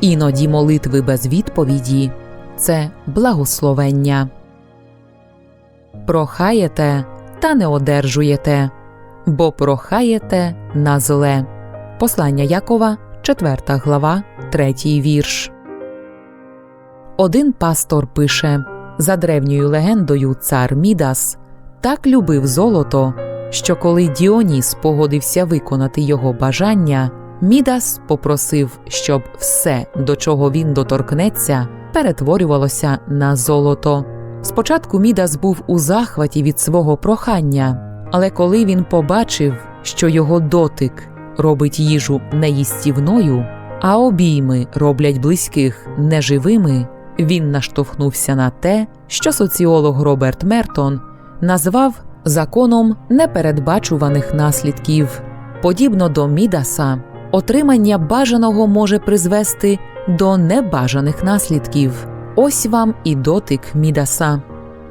Іноді молитви без відповіді це благословення. Прохаєте та не одержуєте, бо прохаєте на зле. Послання Якова, 4 глава, 3 вірш. Один пастор пише за древньою легендою цар Мідас так любив золото, що коли Діоніс погодився виконати його бажання, Мідас попросив, щоб все, до чого він доторкнеться, перетворювалося на золото. Спочатку Мідас був у захваті від свого прохання, але коли він побачив, що його дотик робить їжу неїстівною, а обійми роблять близьких неживими, він наштовхнувся на те, що соціолог Роберт Мертон назвав законом непередбачуваних наслідків. Подібно до Мідаса, отримання бажаного може призвести до небажаних наслідків. Ось вам і дотик Мідаса.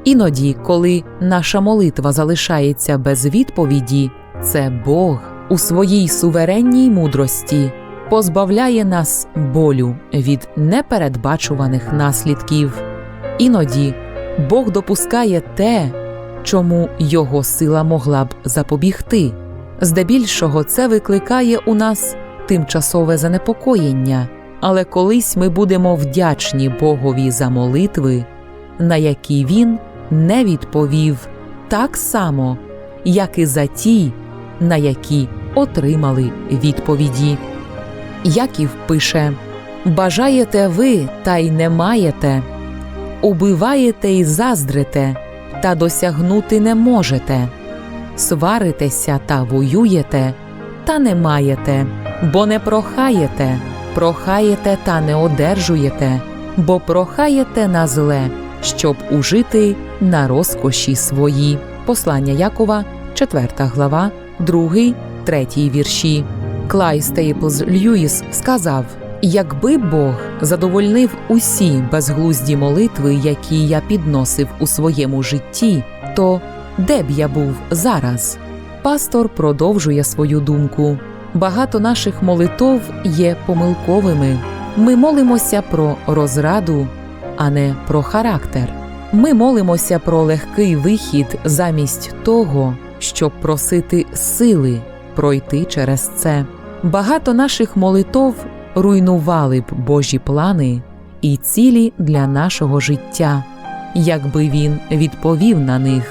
Іноді, коли наша молитва залишається без відповіді, це Бог у своїй суверенній мудрості позбавляє нас болю від непередбачуваних наслідків. Іноді Бог допускає те, чому його сила могла б запобігти. Здебільшого це викликає у нас тимчасове занепокоєння, але колись ми будемо вдячні Богові за молитви, на які він не відповів так само, як і за ті, на які отримали відповіді. Яків пише Бажаєте ви, та й не маєте, убиваєте й заздрите, та досягнути не можете, сваритеся та воюєте, та не маєте, бо не прохаєте, прохаєте та не одержуєте, бо прохаєте на зле, щоб ужити на розкоші свої. Послання Якова, 4 глава, 2, 3 вірші. Клай Стейплз Льюіс сказав: Якби Бог задовольнив усі безглузді молитви, які я підносив у своєму житті, то де б я був зараз? Пастор продовжує свою думку. Багато наших молитов є помилковими. Ми молимося про розраду, а не про характер. Ми молимося про легкий вихід замість того, щоб просити сили пройти через це. Багато наших молитов руйнували б Божі плани і цілі для нашого життя, якби він відповів на них.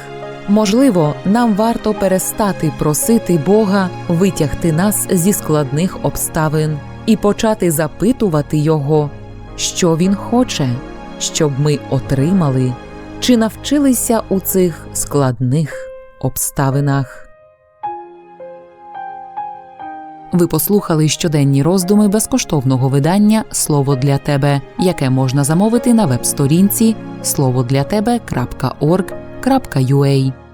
Можливо, нам варто перестати просити Бога витягти нас зі складних обставин і почати запитувати Його, що Він хоче, щоб ми отримали чи навчилися у цих складних обставинах. Ви послухали щоденні роздуми безкоштовного видання Слово для тебе, яке можна замовити на веб-сторінці словодлятебе.org.ua